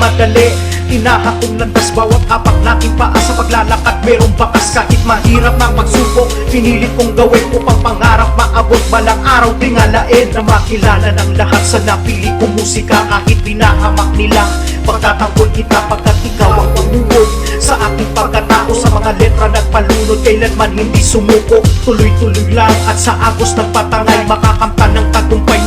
madali. Tinahakong landas bawat apak nating paa sa paglalakad. Merong bakas kahit mahirap na pagsubok Pinilit kong gawin upang pangarap maabot. Balang araw tingalain na makilala ng lahat. Sa napili kong musika kahit pinahamak nila. Pagtatanggol kita pagkat ikaw ang pangungod Sa aking pagkatao sa mga letra nagpalunod Kailanman hindi sumuko. Tuloy-tuloy lang at sa agos ng patangay Makakamtan ng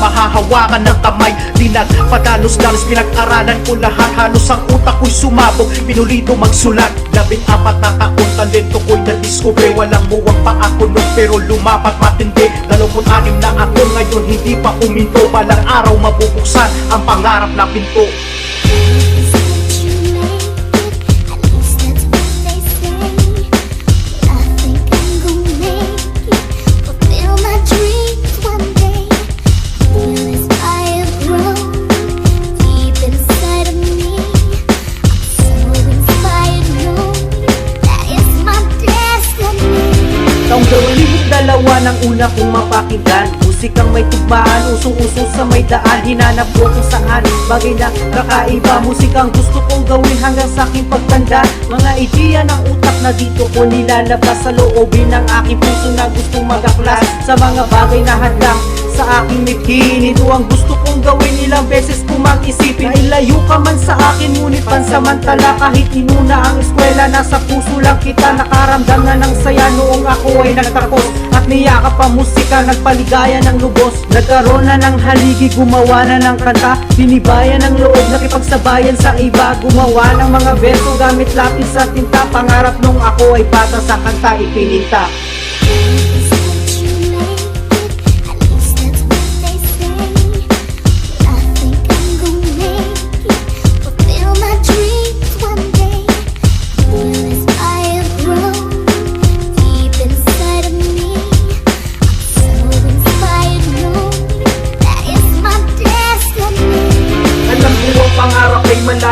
mahahawakan ng kamay. Di nagpadalos-dalos pinag-aralan ko lahat. Halos ang utak ko'y sumabog Pinulido magsulat. Labing apat na taon talento ko'y na-discover Walang muwang pa ako nun pero lumapat matindi. Dalawang anim na ako ngayon hindi pa uminto. Balang araw mabubuksan ang pangarap na pinto una kong mapakinggan. Musikang may tugmaan, usong-uso sa may daan. Hinanap ko kung saan bagay na kakaiba. Musikang gusto kong gawin hanggang sa aking pagtanda. Mga ideya ng utak na dito ko nilalabas Sa loobin ng aking puso na gustong magaklas. Sa mga bagay na hadlang sa aking mithin Ito ang gusto kong gawin ilang beses ko mang isipin. Na ilayo ka man sa akin ngunit pansamantala Kahit inuna ang eskwela nasa puso lang kita. Nakaramdam na ng saya noong ako ay nagtakos. At niyakap ang musika nagpaligaya ng lubos. Nagkaroon na ng haligi gumawa na ng kanta. Binibayan ng loob nakipagsabayan sa iba. Gumawa ng mga verso gamit lapis at tinta. Pangarap nung ako ay bata sa kanta ipininta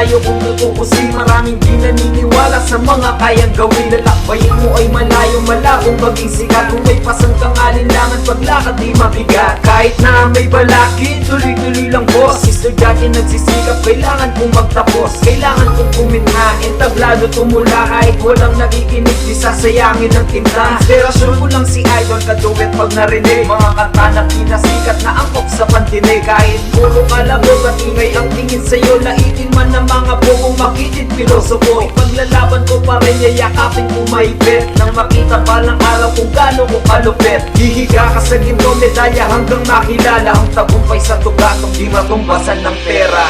malayo kung tutukusin Maraming di naniniwala sa mga kayang gawin. Lalakbayin mo ay malayo malabong maging sikat. Kung may pasang kang alinlangan paglakad di mabigat. Kahit na may balakid, tuloy-tuloy lang boss. Estudyante nagsisikap, kailangan kong magtapos. Kailangan kong kuminha, entablado tumula. Kahit walang nakikinig, di sasayangin ang tinta. Inspirasyon ko lang si Idol Kaduwet pag narinig. Mga kanta na pinasikat na angkop sa pantinig Kahit puro kalabog at ingay ang tingin sa'yo Laitin man ng mga bubong makitid pilosopo. Ipaglalaban ko pa rin yayakapin ko maipit Nang makita palang araw kung gaano ko kalupit Hihiga ka sa ginto medalya hanggang makilala. Ang tagumpay sa tugatong di matumbasan ng pera